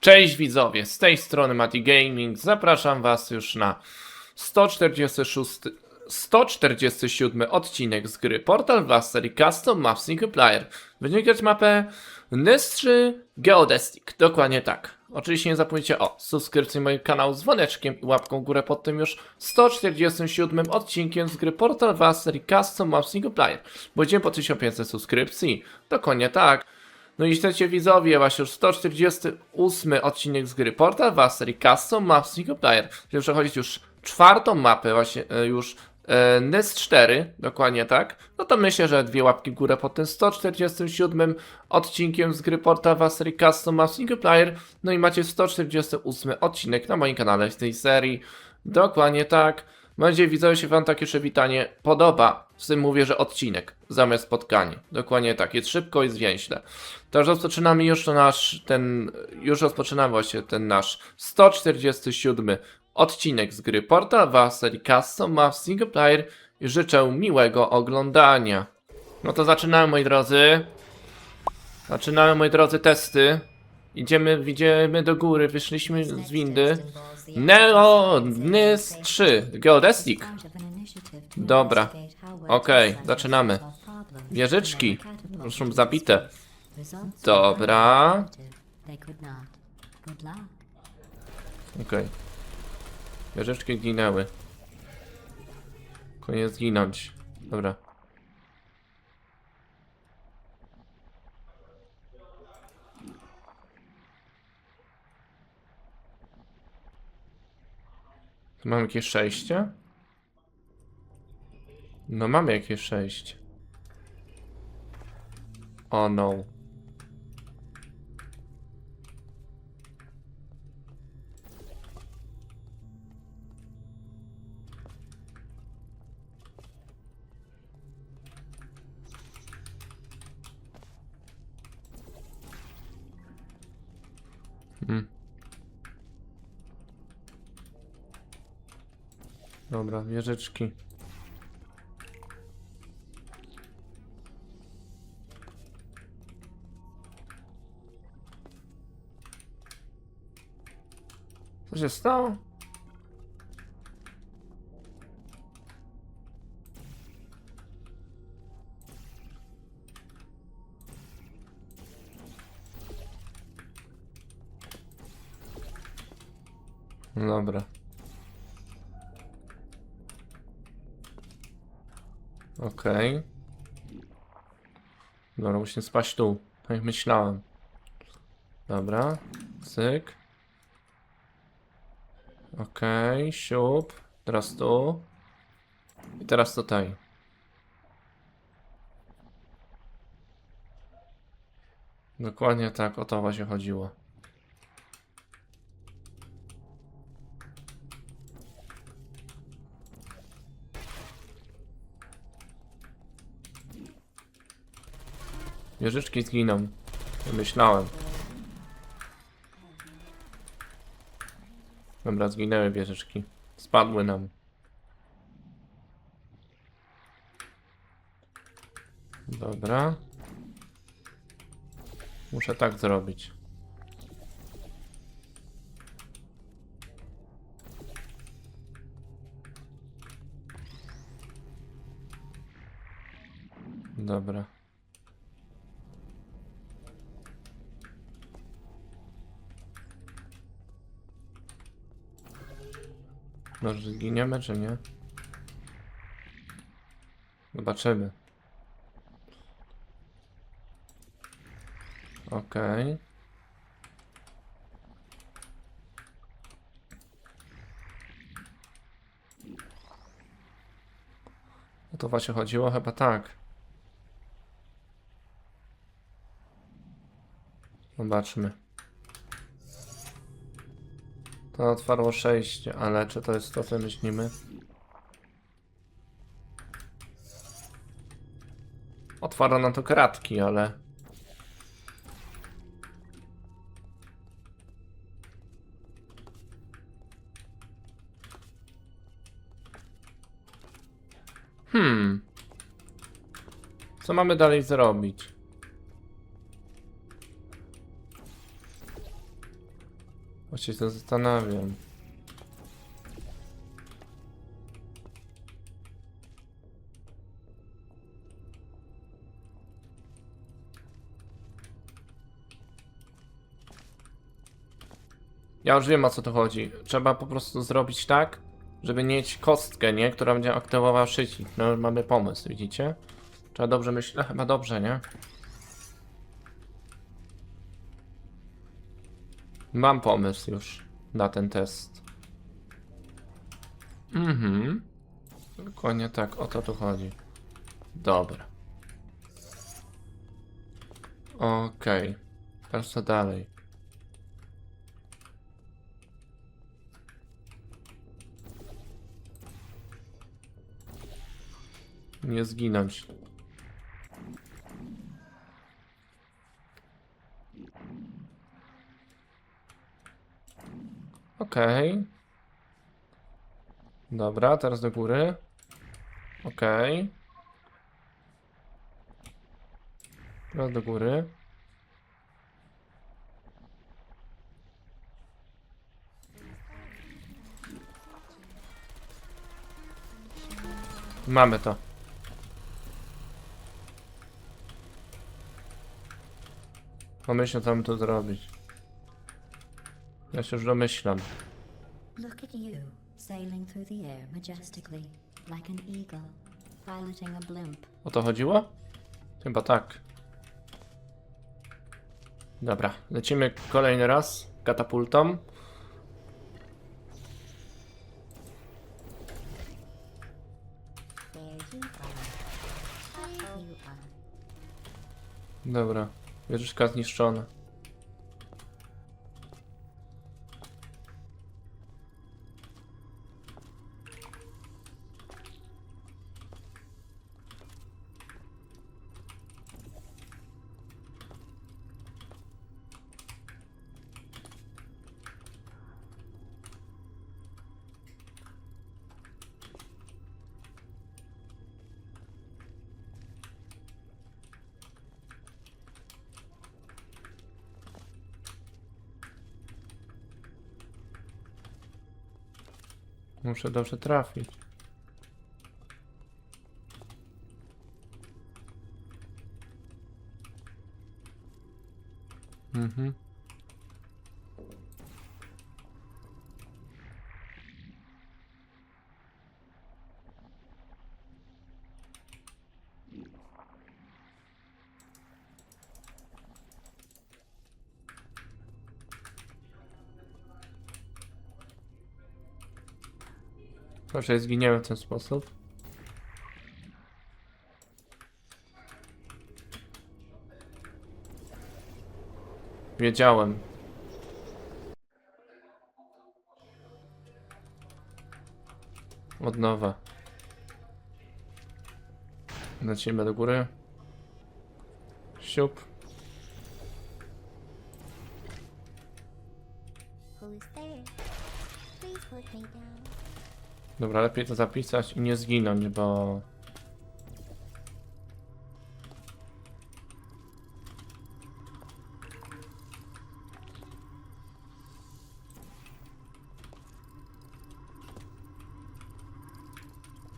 Cześć widzowie, z tej strony Mati Gaming. Zapraszam was już na 146, 147 odcinek z gry Portal Blast serii Custom Map Single Player. Będziemy grać mapę NES3 Geodestic, dokładnie tak. Oczywiście nie zapomnijcie o subskrypcji mojego kanału z dzwoneczkiem i łapką w górę pod tym już 147 odcinkiem z gry Portal Blast serii Custom Map Single Player. Będziemy po 1500 subskrypcji, dokładnie tak. No i chcecie widzowie, właśnie już 148 odcinek z gry Portal was serii Custom Map Single Player. Będziemy przechodzić już czwartą mapę, właśnie e, już e, NES 4, dokładnie tak. No to myślę, że dwie łapki w górę pod tym 147 odcinkiem z gry Portal was serii Custom Map Single Player. No i macie 148 odcinek na moim kanale z tej serii. Dokładnie tak. Mam nadzieję, widzowie, się Wam takie przywitanie podoba. Z tym mówię, że odcinek zamiast spotkanie. Dokładnie tak, jest szybko i zwięźle. To rozpoczynamy już nasz, ten, już rozpoczynamy właśnie ten nasz 147 odcinek z gry Portal was serii Custom Map Single Player i życzę miłego oglądania. No to zaczynamy, moi drodzy. Zaczynamy, moi drodzy, testy. Idziemy, idziemy do góry, wyszliśmy z windy. Neo NIS 3 Geodestic. Dobra. Okej, zaczynamy. Wieżyczki. Są zabite. Dobra. Okej. Wieżyczki ginęły. Koniec ginąć. Dobra. Mamy jakieś przejście? No mamy jakieś przejście. O no. Hmm. Dobra, wieżyczki. Co się stało? Okej. Dobra, musimy spaść tu. Tak jak myślałem. Dobra. Cyk. Okej, siup. Teraz tu. I teraz tutaj. Dokładnie tak, o to właśnie chodziło. Wieżyczki zginą. Myślałem. Dobra, zginęły wieżyczki. Spadły nam. Dobra. Muszę tak zrobić. Dobra. Może zginiemy, czy nie? Zobaczymy. Okej. O to właśnie chodziło? Chyba tak. Zobaczmy. To otwarło 6, ale czy to jest to, co myślimy? Otwarło nam to kratki, ale... Hmm. Co mamy dalej zrobić? Właśnie się zastanawiam. Ja już wiem o co tu chodzi. Trzeba po prostu zrobić tak, żeby mieć kostkę, nie? Która będzie aktywowała szycik. No mamy pomysł, widzicie? Trzeba dobrze myśleć. Chyba dobrze, nie? Mam pomysł już na ten test. Mhm. Dokładnie tak, o to tu chodzi. Dobra. Okej. Teraz co dalej? Nie zginąć. Okej. Dobra, teraz do góry. Okej. Teraz do góry. Mamy to. Pomyślę, co mam tu zrobić. Ja się już domyślam. Look at you, sailing through the air majestically, like an eagle, piloting a blimp. O to chodziło? Chyba tak. Dobra, lecimy kolejny raz katapultą. There you are. There you are. Dobra, wieżyczka zniszczona. Muszę dobrze trafić. Mhm. Proszę, zginiemy w ten sposób. Wiedziałem. Od nowa. Lecimy do góry. Siup. There? Please put me down. Dobra, lepiej to zapisać i nie zginąć, bo...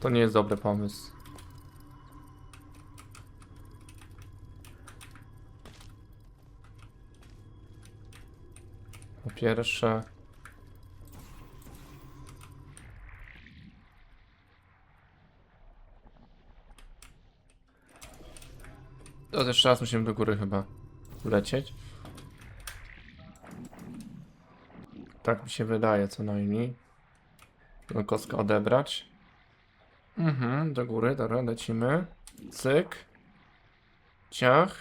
To nie jest dobry pomysł. Po pierwsze... To jeszcze raz musimy do góry chyba lecieć. Tak mi się wydaje co najmniej. Kostkę odebrać. Mhm, do góry, dobra, lecimy. Cyk. Ciach.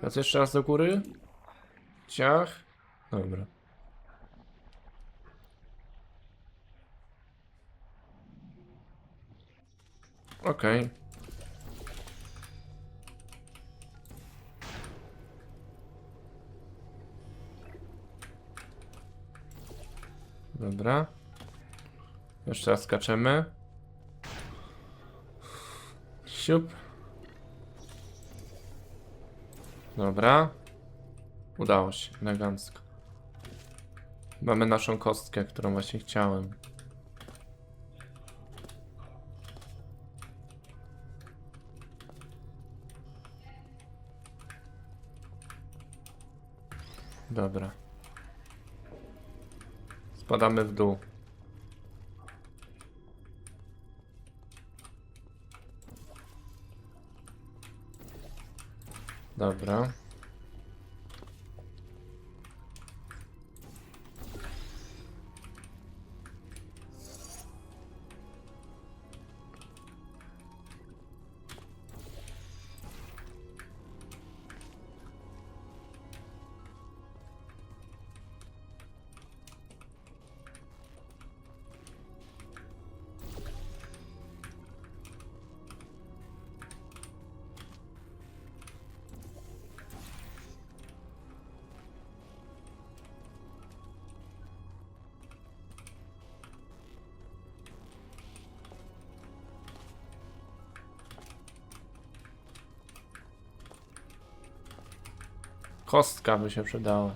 Teraz jeszcze raz do góry. Ciach. Dobra. Okej. Dobra. Jeszcze raz skaczemy. Siup. Dobra. Udało się, elegancko. Mamy naszą kostkę, którą właśnie chciałem. Dobra. Spadamy w dół. Dobra. Kostka by się przydała.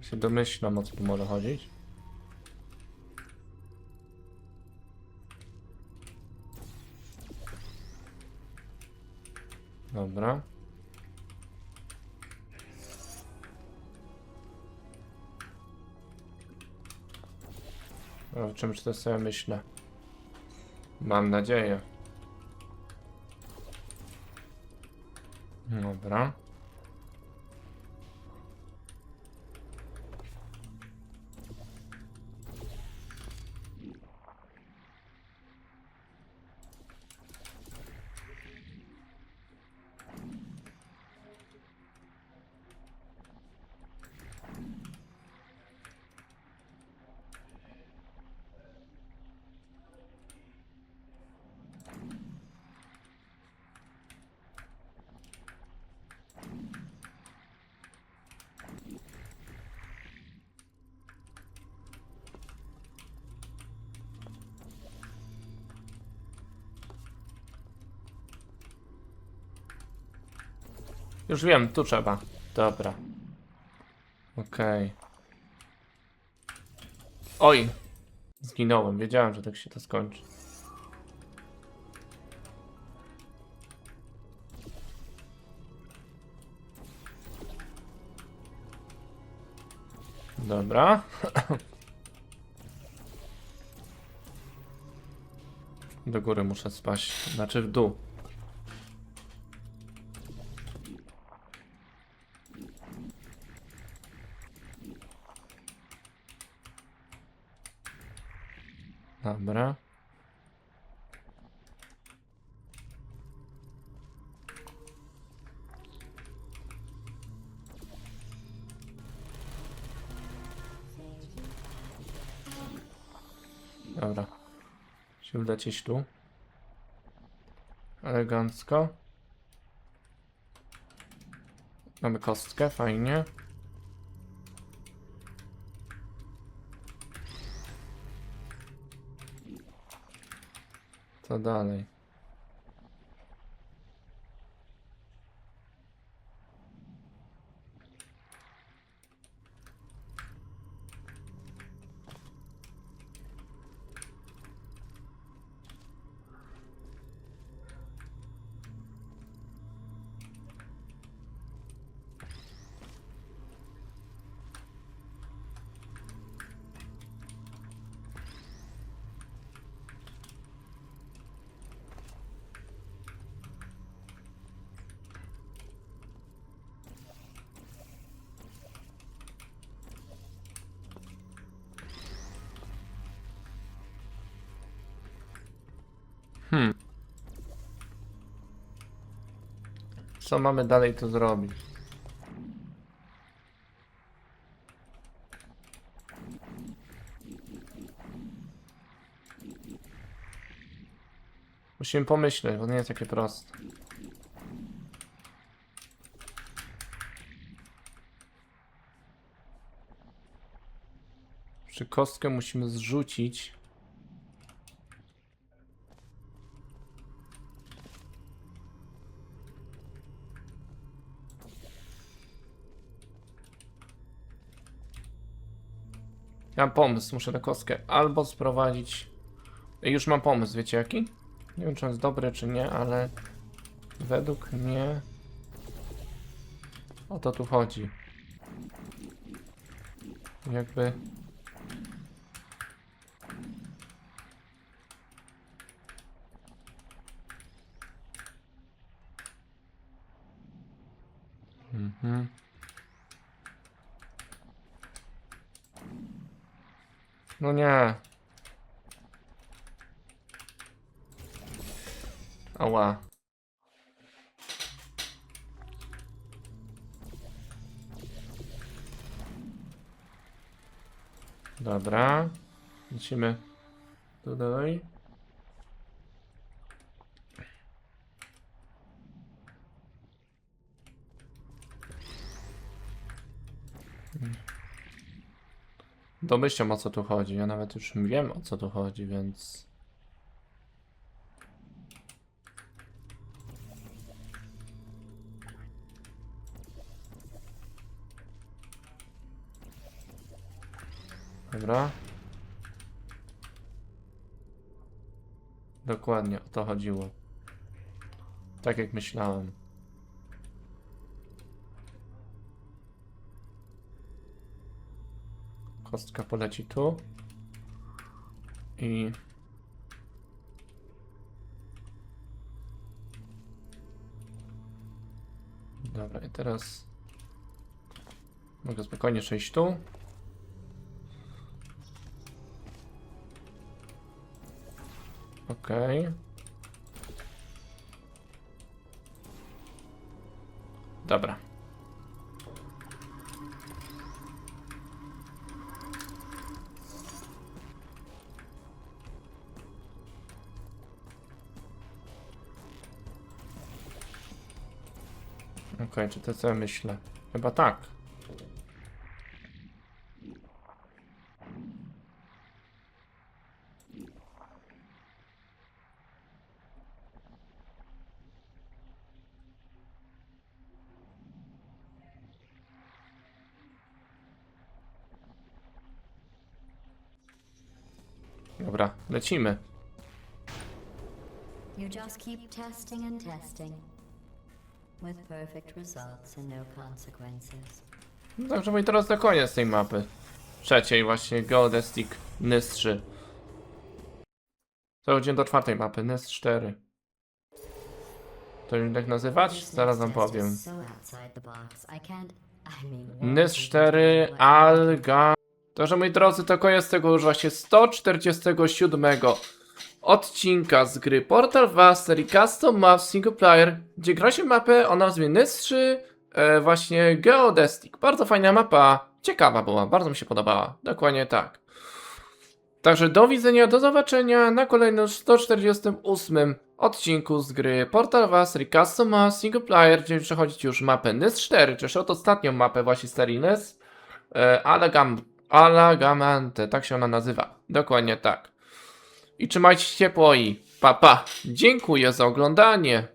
Się domyślam o co tu może chodzić. O czymś to sobie myślę. Mam nadzieję. Dobra. Już wiem, tu trzeba. Dobra. Okej. Oj! Zginąłem, wiedziałem, że tak się to skończy. Dobra. Do góry muszę spaść, znaczy w dół. Dobra. Dobra. Się wlecieć tu. Elegancko. Mamy kostkę, fajnie. Co co mamy dalej tu zrobić? Musimy pomyśleć, bo nie jest takie proste. Czy kostkę musimy zrzucić? Mam pomysł, muszę tę kostkę albo sprowadzić. Już mam pomysł, wiecie jaki? Nie wiem, czy on jest dobry, czy nie, ale według mnie o to tu chodzi. Jakby. Mhm. No nie. Ała. Dobra. Lecimy tutaj. Domyślam o co tu chodzi. Ja nawet już wiem o co tu chodzi, więc. Dobra. Dokładnie o to chodziło. Tak jak myślałem. Kostka poleci tu. I. Dobra, i teraz. Mogę spokojnie przejść tu. Okej. Dobra. Okej, czy to co myślę? Chyba tak. Dobra, lecimy. You just keep testing and testing. With perfect results and no consequences. No Także mój teraz do koniec tej mapy. Trzeciej właśnie, Geodestic NIS 3. Przechodzimy do czwartej mapy, NIS 4. To już tak nazywać? Zaraz wam powiem. You 4, do? Alga. Także moi drodzy, to koniec tego już właśnie 147 odcinka z gry Portal 2 serii Custom Map Single Player, gdzie gra się mapę o nazwie 3, e, właśnie Geodestic. Bardzo fajna mapa, ciekawa była, bardzo mi się podobała, dokładnie tak. Także do widzenia, do zobaczenia na kolejnym 148 odcinku z gry Portal 2 serii Custom Map Single Player, gdzie przechodzić już mapę NIS 4, czyli ostatnią mapę właśnie serii NIS. E, Alagam, Alagamante, tak się ona nazywa. Dokładnie tak. I trzymajcie się ciepło i pa pa. Dziękuję za oglądanie.